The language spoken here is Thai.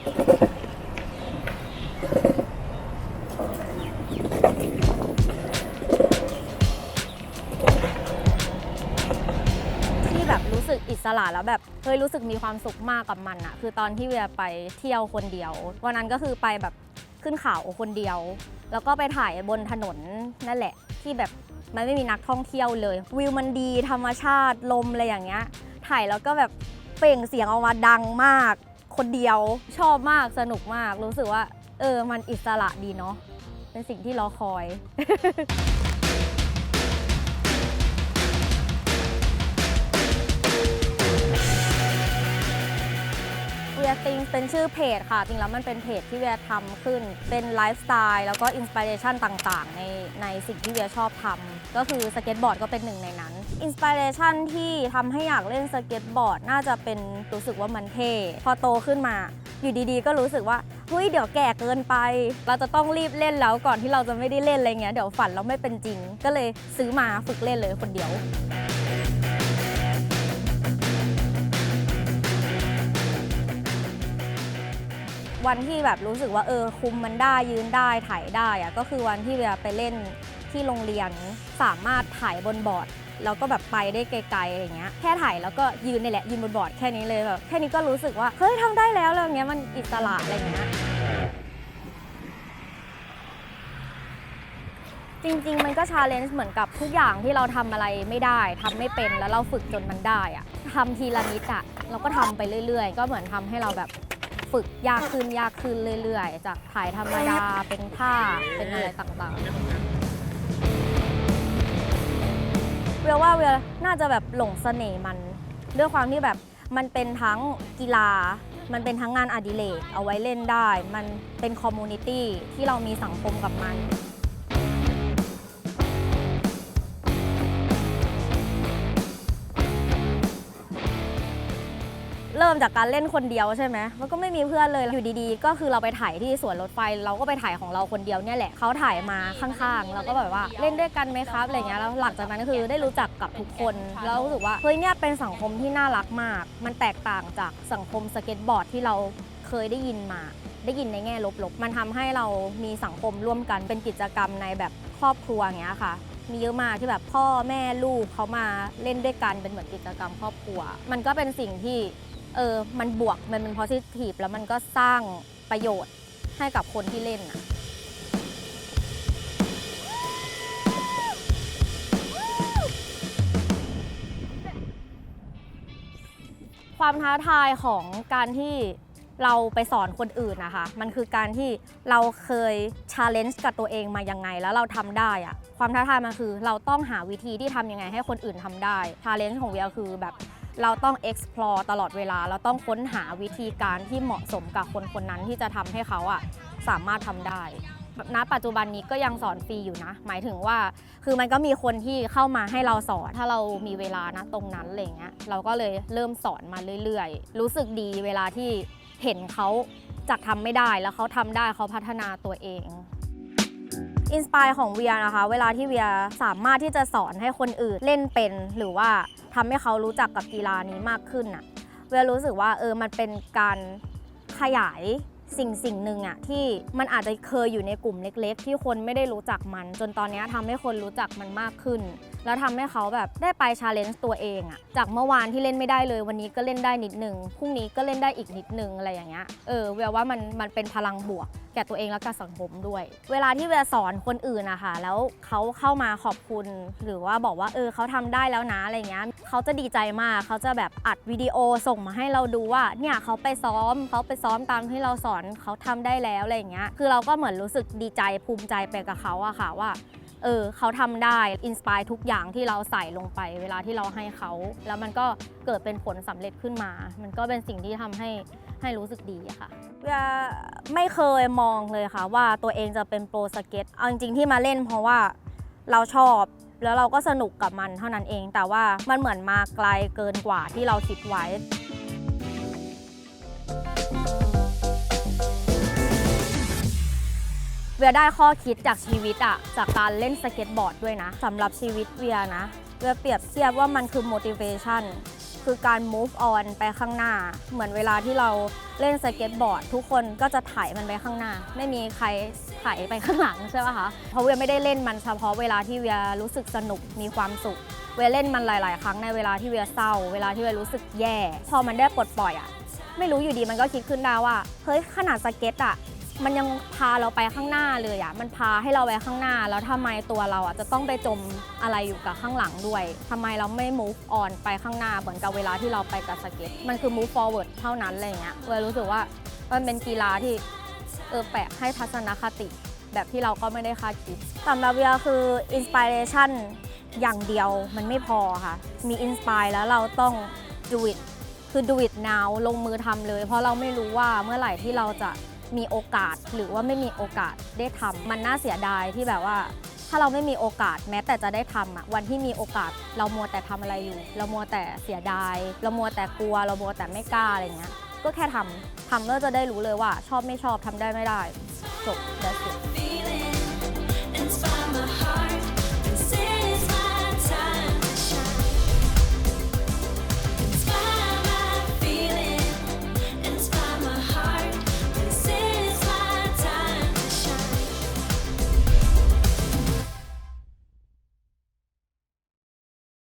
ที่แบบรู้สึกอิสระแล้วแบบเฮ้ยรู้สึกมีความสุขมากกับมันอะคือตอนที่เวียไปเที่ยวคนเดียววันนั้นก็คือไปแบบขึ้นเขาคนเดียว แล้วก็ไปถ่ายบนถนนนั่นแหละ ที่แบบมันไม่มีนักท่องเที่ยวเลย วิวมันดีธรรมชาติลมอะไรอย่างเงี้ย ถ่ายแล้วก็แบบเปล่งเสียงออกมาดังมาก คนเดียวชอบมากสนุกมากรู้สึกว่า เออ มันอิสระดีเนาะเป็นสิ่งที่รอคอย ยติงเป็นชื่อเพจค่ะ จริงแล้วมันเป็นเพจที่เวียทำขึ้น เป็นไลฟ์สไตล์แล้วก็อินสปิเรชันต่างๆ ในในสิ่งที่เวียชอบทำก็คือสเก็ตบอร์ดก็เป็นหนึ่งในนั้นอินสปิเรชันที่ทำให้อยากเล่นสเก็ตบอร์ดน่าจะเป็นรู้สึกว่ามันเท่พอโตขึ้นมา อยู่ดีๆ ก็รู้สึกว่าเฮ้ยเดี๋ยวแก่เกินไป เราจะต้องรีบเล่นแล้วก่อนที่เราจะไม่ได้เล่นอะไรเงี้ยเดี๋ยวฝันเราไม่เป็นจริง ก็เลยซื้อมาฝึกเล่นเลยคนเดียว วันที่แบบรู้สึกว่าเออคุมมันได้ยืนได้ถ่ายได้อะก็คือวันที่เวลาไปเล่นที่โรงเรียนสามารถถ่ายบนบอร์ดแล้วก็แบบไปได้ไกลๆอะไรเงี้ยแค่ถ่ายแล้วก็ยืนนี่แหละยืนบนบอร์ดแค่นี้เลยแบบแค่นี้ก็รู้สึกว่าเฮ้ยทำได้แล้วแล้วอย่างเงี้ยมันอิสระอะไรเงี้ยจริงๆ มันก็ชาเลนจ์เหมือนกับทุกอย่างที่เราทำอะไรไม่ได้ทำไม่เป็นแล้วเราฝึกจนมันได้อะทำทีละนิดอะเราก็ทำไปเรื่อย ๆ ก็เหมือนทำให้เราแบบ ฝึกยากขึ้นยากขึ้นเรื่อยๆ จากถ่ายธรรมดาเป็นท่าเป็นอะไรต่างๆเวียว่าเวียน่าจะแบบหลงเสน่ห์มัน ด้วยความที่แบบมันเป็นทั้งกีฬา มันเป็นทั้งงานอดิเรกเอาไว้เล่นได้ มันเป็นคอมมูนิตี้ที่เรามีสังคมกับมัน เริ่มจากการเล่นคนเดียวใช่ไหมมันก็ไม่มีเพื่อนเลย อยู่ดีๆ ก็คือเราไปถ่ายที่สวนรถไฟ เราก็ไปถ่ายของเราคนเดียวเนี่ยแหละ เขาถ่ายมาข้างๆ เราก็แบบว่าเล่นด้วยกันไหมครับอะไรเงี้ย แล้วหลังจากนั้นก็คือได้รู้จักกับทุกคน แล้วรู้สึกว่าเฮ้ยเนี่ยเป็นสังคมที่น่ารักมาก มันแตกต่างจากสังคมสเก็ตบอร์ดที่เราเคยได้ยินมา ได้ยินในแง่ลบๆ มันทำให้เรามีสังคมร่วมกัน เป็นกิจกรรมในแบบครอบครัวอย่างเงี้ยค่ะมีเยอะมากที่แบบพ่อแม่ลูกเขามาเล่นด้วยกันเป็นเหมือนกิจกรรมครอบครัว มันก็เป็นสิ่งที่ เออมันบวกมันเป็น positive แล้วมันก็สร้างประโยชน์ให้กับคนที่เล่นอะความท้าทายของการที่เราไปสอนคนอื่นนะคะ มันคือการที่เราเคย challenge กับตัวเองมายังไง แล้วเราทำได้อะความท้าทายมันคือ เราต้องหาวิธีที่ทำยังไงให้คนอื่นทำได้ challenge ของเวียคือแบบ เราต้อง explore ตลอดเวลา เราต้องค้นหาวิธีการที่เหมาะสมกับคนคนนั้นที่จะทำให้เขาอะสามารถทำได้ณปัจจุบันนี้ก็ยังสอนฟรีอยู่นะ หมายถึงว่า คือมันก็มีคนที่เข้ามาให้เราสอน ถ้าเรามีเวลานะตรงนั้นอะไรเงี้ย เราก็เลยเริ่มสอนมาเรื่อยๆ รู้สึกดีเวลาที่เห็นเขาจากทำไม่ได้แล้วเขาทำได้เขาพัฒนาตัวเอง อินสปายของเวียนะคะ เวลาที่เวียสามารถที่จะสอนให้คนอื่นเล่นเป็น หรือว่าทำให้เขารู้จักกับกีฬานี้มากขึ้นน่ะ เวียรู้สึกว่าเออมันเป็นการขยาย สิ่งสิ่งหนึ่งอะที่มันอาจจะเคยอยู่ในกลุ่มเล็ก ๆ ที่คนไม่ได้รู้จักมัน จนตอนนี้ทำให้คนรู้จักมันมากขึ้น แล้วทำให้เขาแบบได้ไปชาเลนจ์ตัวเองอะจากเมื่อวานที่เล่นไม่ได้เลย วันนี้ก็เล่นได้นิดนึงพรุ่งนี้ก็เล่นได้อีกนิดนึงอะไรอย่างเงี้ยเออเวียว่ามันมันเป็นพลังบวก แก่ตัวเองและกับสังคมด้วย เวลาที่เวลาสอนคนอื่นนะคะแล้วเขาเข้ามาขอบคุณ หรือว่าบอกว่าเออเขาทำได้แล้วนะอะไรเงี้ยเขาจะดีใจมากเขาจะแบบอัดวิดีโอส่งมาให้เราดูว่าเนี่ยเขาไปซ้อมเขาไปซ้อมตามที่เราสอนเขาทำได้แล้วอะไรเงี้ยคือเราก็เหมือนรู้สึกดีใจภูมิใจไปกับเขาอะค่ะว่าเออเขาทำได้อินสปายทุกอย่างที่เราใส่ลงไป เวลาที่เราให้เขา แล้วมันก็เกิดเป็นผลสำเร็จขึ้นมา มันก็เป็นสิ่งที่ทำให้ให้รู้สึกดีอะค่ะไม่เคยมองเลยค่ะ ว่าตัวเองจะเป็นโปรสเก็ตเอาจริงๆที่มาเล่นเพราะว่าเราชอบแล้วเราก็สนุกกับมันเท่านั้นเอง แต่ว่ามันเหมือนมาไกลเกินกว่าที่เราคิดไว้ เวียได้ข้อคิดจากชีวิตอะจากการเล่นสเก็ตบอร์ดด้วยนะสำหรับชีวิตเวียนะเวียเปรียบเทียบว่ามันคือ motivation คือการ move on ไปข้างหน้า เหมือนเวลาที่เราเล่นสเก็ตบอร์ด ทุกคนก็จะถ่ายมันไปข้างหน้า ไม่มีใครถ่ายไปข้างหลังใช่ไหมคะเพราะเวียไม่ได้เล่นมันเฉพาะเวลาที่เวียรู้สึกสนุกมีความสุข เวียเล่นมันหลาย ๆ ครั้งในเวลาที่เวียเศร้า เวลาที่เวียรู้สึกแย่ พอมันได้ปลดปล่อยอะไม่รู้อยู่ดีมันก็คิดขึ้นได้ว่า เฮ้ยขนาดสเก็ตอะ มันยังพาเราไปข้างหน้าเลยอะมันพาให้เราไปข้างหน้า แล้วทำไมตัวเราอะจะต้องไปจมอะไรอยู่กับข้างหลังด้วยทำไมเราไม่ move on ไปข้างหน้าเหมือนกับเวลาที่เราไปกับสเก็ต มันคือ move forward เท่านั้นอะไรเงี้ยเลยรู้สึกว่ามันเป็นกีฬาที่เออแปลกให้ทัศนคติ แบบที่เราก็ไม่ได้คาดคิดสำหรับเวียคือ inspiration อย่างเดียวมันไม่พอค่ะ มี inspire แล้วเราต้อง do it คือ do it now ลงมือทำเลย เพราะเราไม่รู้ว่าเมื่อไหร่ที่เราจะ มีโอกาสหรือว่าไม่มีโอกาสได้ทำมันน่าเสียดายที่แบบว่า ถ้าเราไม่มีโอกาสแม้แต่จะได้ทำอะวันที่มีโอกาสเรามัวแต่ทำอะไรอยู่ เรามัวแต่เสียดาย เรามัวแต่กลัว เรามัวแต่ไม่กล้าอะไรเงี้ยก็แค่ทำทำแล้วจะได้รู้เลยว่า ชอบไม่ชอบทำได้ไม่ได้จบแล้วจบ